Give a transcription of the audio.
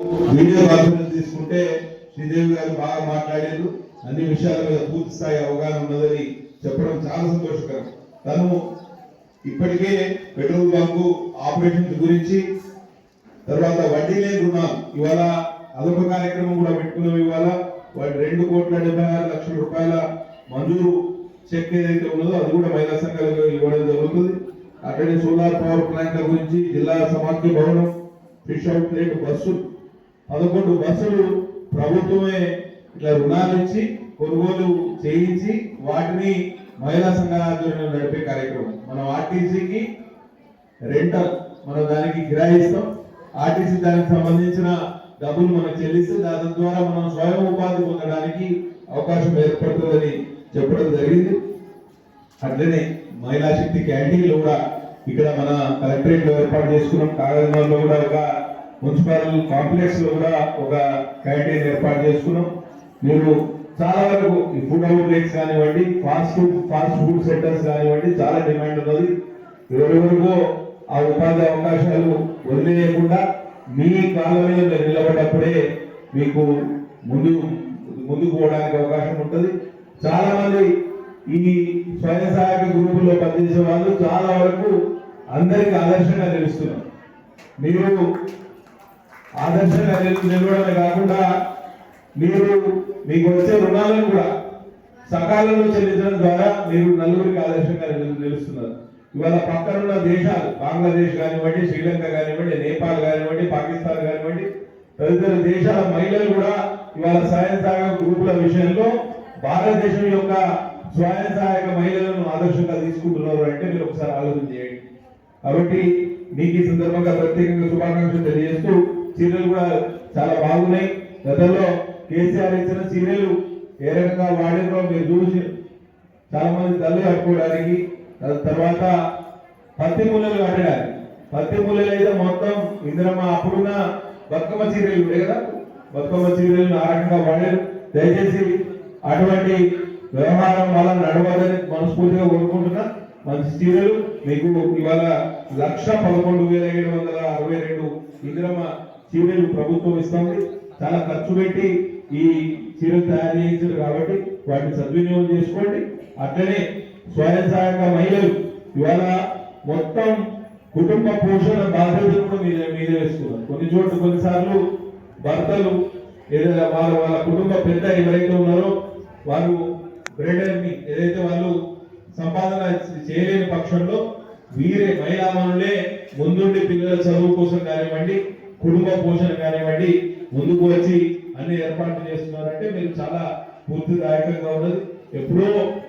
Video conference తీసుకుంటే శ్రీదేవి గారు బాగా మాట్లాడారు. అన్ని విషయాల మీద పూర్తి స్థాయి అవగాహన ఉన్నదని చెప్పడం చాలా సంతోషకరం. తను ఇప్పటికే పెట్రోల్ బంకు ఆపరేషన్స్ గురించి తర్వాత వడ్డీ లేని రుణాలు ఇవాళ అదొక కార్యక్రమం కూడా పెట్టుకున్నాం ఇవాళ. వాటి రెండు కోట్ల డెబ్బై ఆరు లక్షల రూపాయల మంజూరు చెక్ ఏదైతే ఉన్నదో అది కూడా మహిళా సంఘాలకు ఇవ్వడం జరుగుతుంది. అట్లనే సోలార్ పవర్ ప్లాంట్ల గురించి జిల్లా సమాఖ్య భవనం ఫిష్ అవుట్లెట్ బస్సు పదకొండు బస్సులు ప్రభుత్వమే ఇట్లా రుణాలు ఇచ్చి కొనుగోలు చేయించి వాటిని మహిళా సంఘాల ఆధ్వర్యంలో నడిపే కార్యక్రమం. మనం ఆర్టీసీకి రెంటల్ మనం దానికి గిరాయిస్తాం ఆర్టీసీ దానికి సంబంధించిన డబ్బులు మనం చెల్లిస్తే దాని ద్వారా మనం స్వయం ఉపాధి పొందడానికి అవకాశం ఏర్పడుతుందని చెప్పడం జరిగింది. అట్లనే మహిళా శక్తి క్యాంటీన్లు కూడా ఇక్కడ మన కలెక్టరేట్లో ఏర్పాటు చేసుకున్నాం. కాగజంలో కూడా ఒక మున్సిపల్ కాంప్లెక్స్లో కూడా ఒక క్యాంటీన్ ఏర్పాటు చేసుకున్నాం. మీరు చాలా వరకు ఈ ఫుడ్ అవుట్లెట్స్ కానివ్వండి fast food fast food centres కానివ్వండి చాలా డిమాండ్ ఉన్నది. ఎవరెవరికో ఆ ఉపాధి అవకాశాలు వదిలేయకుండా మీ కాలంలో మీరు నిలబడ్డప్పుడే మీకు ముందు ముందుకు పోవడానికి అవకాశం ఉంటుంది. చాలా మంది ఈ స్వయం సహాయక గ్రూపుల్లో పనిచేసే వాళ్ళు చాలా వరకు అందరికి ఆదర్శంగా నిలుస్తున్నారు. మీరు ఆదర్శంగా నిలు- కాకుండా మీరు మీకు వచ్చే రుణాలను కూడా సకాలంలో చెల్లించడం ద్వారా మీరు నలుగురికి ఆదర్శంగా నిలుస్తున్నారు. ఇవాళ పక్కనున్న దేశాలు బంగ్లాదేశ్ కానివ్వండి శ్రీలంక కానివ్వండి నేపాల్ కానివ్వండి పాకిస్తాన్ కానివ్వండి తదితర దేశాల మహిళలు కూడా ఇవాళ స్వయం సహాయక గ్రూపుల విషయంలో భారతదేశం యొక్క స్వయం సహాయక మహిళలను ఆదర్శంగా తీసుకుంటున్నారు అంటే మీరు ఒకసారి ఆలోచన చేయండి. కాబట్టి మీకు ఈ సందర్భంగా ప్రత్యేకంగా శుభాకాంక్షలు తెలియజేస్తూ చీరలు కూడా చాలా బాగున్నాయి. గతంలో కేసీఆర్ ఇచ్చిన చీరలు ఏ రకంగా వాడినో మీరు చూసి చాలా మంది తల్లి కట్టుకోవడానికి తర్వాత పత్తి మూలలు కట్టడానికి పత్తి మూలలు అయితే మొత్తం ఇందిరమ్మ అప్పుడున్న బతుకమ్మ చీరలు ఉండే కదా? బతుకమ్మ చీరలు ఆ రకంగా వాడారు. దయచేసి అటువంటి వ్యవహారం వల్ల నడవదని మనస్ఫూర్తిగా కోరుకుంటున్నా. మంచి చీరలు మీకు ఇవాళ లక్ష పదకొండు వేల ఏడు వందల అరవై రెండు ఇందిరమ్మ చీరలు ప్రభుత్వం ఇస్తుంది. చాలా ఖర్చు పెట్టి ఈ చీరలు తయారు చేయించారు కాబట్టి వాటిని సద్వినియోగం చేసుకోండి. అట్లనే స్వయం సహాయక మహిళలు ఇవాళ మొత్తం కుటుంబ పోషణ బాధ్యతలు కూడా మీద మీద వేస్తున్నారు కొన్ని చోట్ల కొన్నిసార్లు భర్తలు ఏదైనా వాళ్ళ వాళ్ళ కుటుంబ పెద్ద ఎవరైతే ఉన్నారో వారు బ్రెడర్ని ఏదైతే వాళ్ళు సంపాదన చేయలేని పక్షంలో వీరే మహిళామణులే ముందుండి పిల్లల చదువు కోసం కానివ్వండి కుటుంబ పోషణ కానివ్వండి ముందుకు వచ్చి అన్ని ఏర్పాట్లు చేస్తున్నారంటే మీరు చాలా పూర్తిదాయకంగా ఉన్నది. ఎప్పుడో